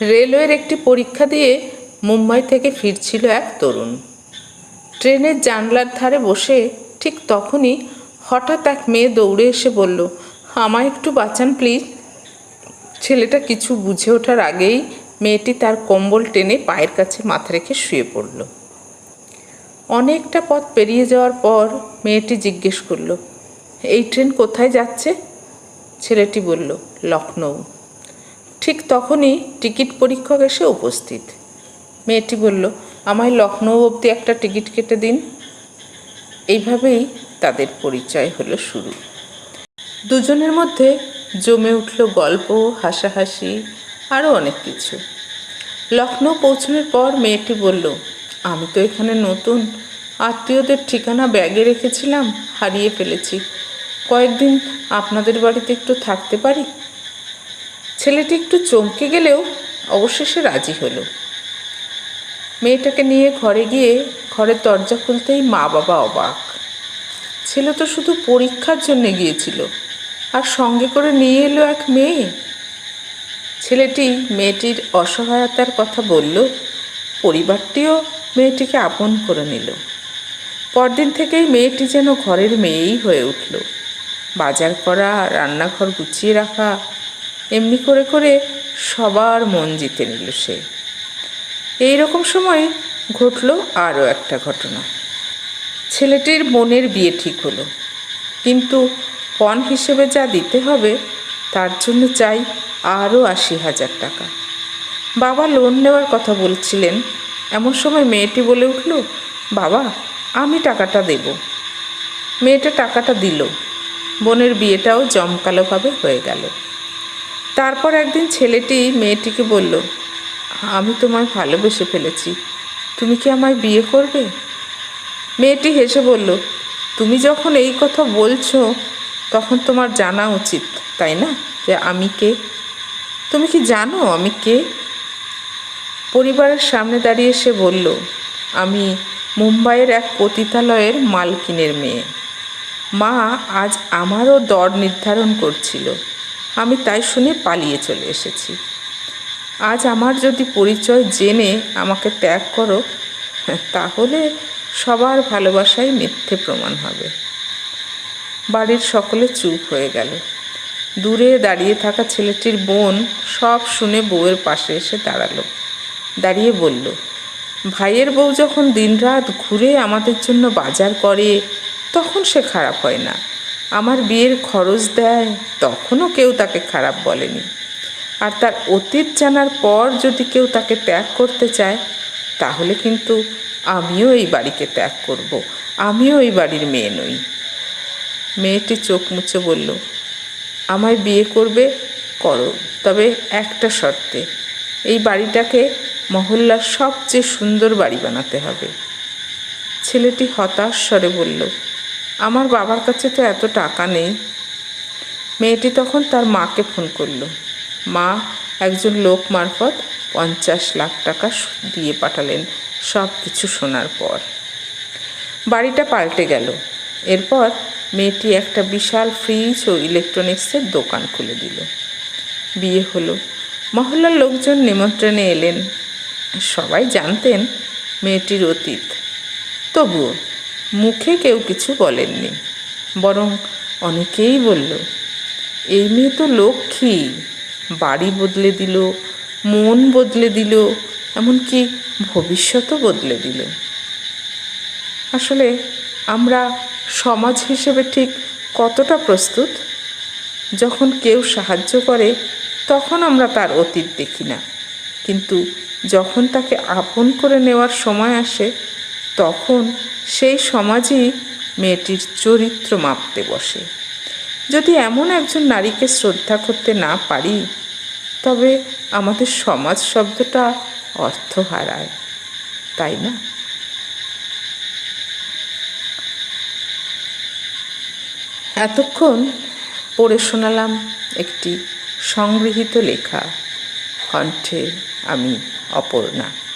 রেলওয়ের একটি পরীক্ষা দিয়ে মুম্বাই থেকে ফিরছিল এক তরুণ। ট্রেনের জানলার ধারে বসে ঠিক তখনই হঠাৎ এক মেয়ে দৌড়ে এসে বলল, আমায় একটু বাঁচান প্লিজ। ছেলেটা কিছু বুঝে ওঠার আগেই মেয়েটি তার কম্বল টেনে পায়ের কাছে মাথা রেখে শুয়ে পড়ল। অনেকটা পথ পেরিয়ে যাওয়ার পর মেয়েটি জিজ্ঞেস করল, এই ট্রেন কোথায় যাচ্ছে? ছেলেটি বলল লখনৌ ঠিক তখনই টিকিট পরীক্ষক এসে উপস্থিত। মেয়েটি বলল, আমায় লখনৌ অবধি একটা টিকিট কেটে দিন। এইভাবেই তাদের পরিচয় হলো শুরু। দুজনের মধ্যে জমে উঠল গল্প, হাসাহাসি, আরও অনেক কিছু। লখনৌ পৌঁছানোর পর মেয়েটি বলল, আমি তো এখানে নতুন। আত্মীয়দের ঠিকানা ব্যাগে রেখেছিলাম, হারিয়ে ফেলেছি। কয়েকদিন আপনাদের বাড়িতে একটু থাকতে পারি? ছেলেটি একটু চমকে গেলেও অবশেষে রাজি হলো। মেয়েটাকে নিয়ে ঘরে গিয়ে ঘরের দরজা খুলতেই মা বাবা অবাক। ছেলে তো শুধু পরীক্ষার জন্য গিয়েছিল, আর সঙ্গে করে নিয়ে এলো এক মেয়ে। ছেলেটি মেয়েটির অসহায়তার কথা বলল, পরিবারটিও মেয়েটিকে আপন করে নিল। পরদিন থেকেই মেয়েটি যেন ঘরের মেয়েই হয়ে উঠল। বাজার করা, রান্নাঘর গুছিয়ে রাখা এমনি করে করে সবার মন জিতে নিল সে। এই রকম সময় ঘটল আরও একটা ঘটনা। ছেলেটির বোনের বিয়ে ঠিক হলো, কিন্তু পণ হিসেবে যা দিতে হবে তার জন্য চাই আরও আশি হাজার টাকা। বাবা লোন নেওয়ার কথা বলছিলেন, এমন সময় মেয়েটি বলে উঠল, বাবা, আমি টাকাটা দেব। মেয়েটা টাকাটা দিল। বোনের বিয়েটাও জমকালোভাবে হয়ে গেল। তারপর একদিন ছেলেটি মেয়েটিকে বলল, আমি তোমায় ভালোবেসে ফেলেছি। তুমি কি আমায় বিয়ে করবে? মেয়েটি হেসে বলল, তুমি যখন এই কথা বলছো, তখন তোমার জানা উচিত, তাই না, যে আমি কে? তুমি কি জানো আমি কে? পরিবারের সামনে দাঁড়িয়ে সে বলল, আমি মুম্বাইয়ের এক পতিতালয়ের মালকিনের মেয়ে। মা আজ আমারও দর নির্ধারণ করছিল। আমি তাই শুনে পালিয়ে চলে এসেছি। আজ আমার যদি পরিচয় জেনে আমাকে ত্যাগ করো, তাহলে সবার ভালোবাসাই মিথ্যে প্রমাণ হবে। বাড়ির সকলে চুপ হয়ে গেল। দূরে দাঁড়িয়ে থাকা ছেলেটির বোন সব শুনে বউয়ের পাশে এসে দাঁড়াল। দাঁড়িয়ে বলল, ভাইয়ের বউ যখন দিনরাত ঘুরে আমাদের জন্য বাজার করে, তখন সে খারাপ হয় না। আমার বিয়ের খরচ দেয়, তখনও কেউ তাকে খারাপ বলেনি। আর তার অতীত জানার পর যদি কেউ তাকে ত্যাগ করতে চায়, তাহলে কিন্তু আমিও এই বাড়িকে ত্যাগ করব। আমিও এই বাড়ির মেয়ে নই। মেয়েটি চোখ মুছে বলল, আমায় বিয়ে করবে, করো। তবে একটা শর্তে, এই বাড়িটাকে মহল্লার সবচেয়ে সুন্দর বাড়ি বানাতে হবে। ছেলেটি হতাশ স্বরে বলল আমার বাবার কাছে তো এত টাকা নেই। মেয়েটি তখন তার মাকে ফোন করল। মা, একজন লোক মারফত পঞ্চাশ লাখ টাকা দিয়ে পাঠালেন সব কিছু শোনার পর। বাড়িটা পাল্টে গেল। এরপর মেয়েটি একটা বিশাল ফ্রিজ ও ইলেকট্রনিক্সের দোকান খুলে দিল। বিয়ে হলো। মহল্লার লোকজন নিমন্ত্রণে এলেন। সবাই জানতেন মেয়েটির অতীত। তবুও মুখে কেউ কিছু বলেননি। বরং অনেকেই বলল, এই মেয়ে তো লক্ষ্মী। বাড়ি বদলে দিল, মন বদলে দিল, এমনকি ভবিষ্যতও বদলে দিল। আসলে আমরা সমাজ হিসেবে ঠিক কতটা প্রস্তুত? যখন কেউ সাহায্য করে, তখন আমরা তার অতীত দেখি না। কিন্তু যখন তাকে আপন করে নেওয়ার সময় আসে, তখন সেই সমাজই মেয়েটির চরিত্র মাপতে বসে। যদি এমন একজন নারীকে শ্রদ্ধা করতে না পারি, তবে আমাদের সমাজ শব্দটা অর্থ হারায়, তাই না? এতক্ষণ পড়ে শোনালাম একটি সংগৃহীত লেখা, কণ্ঠে আমি অপর্ণা।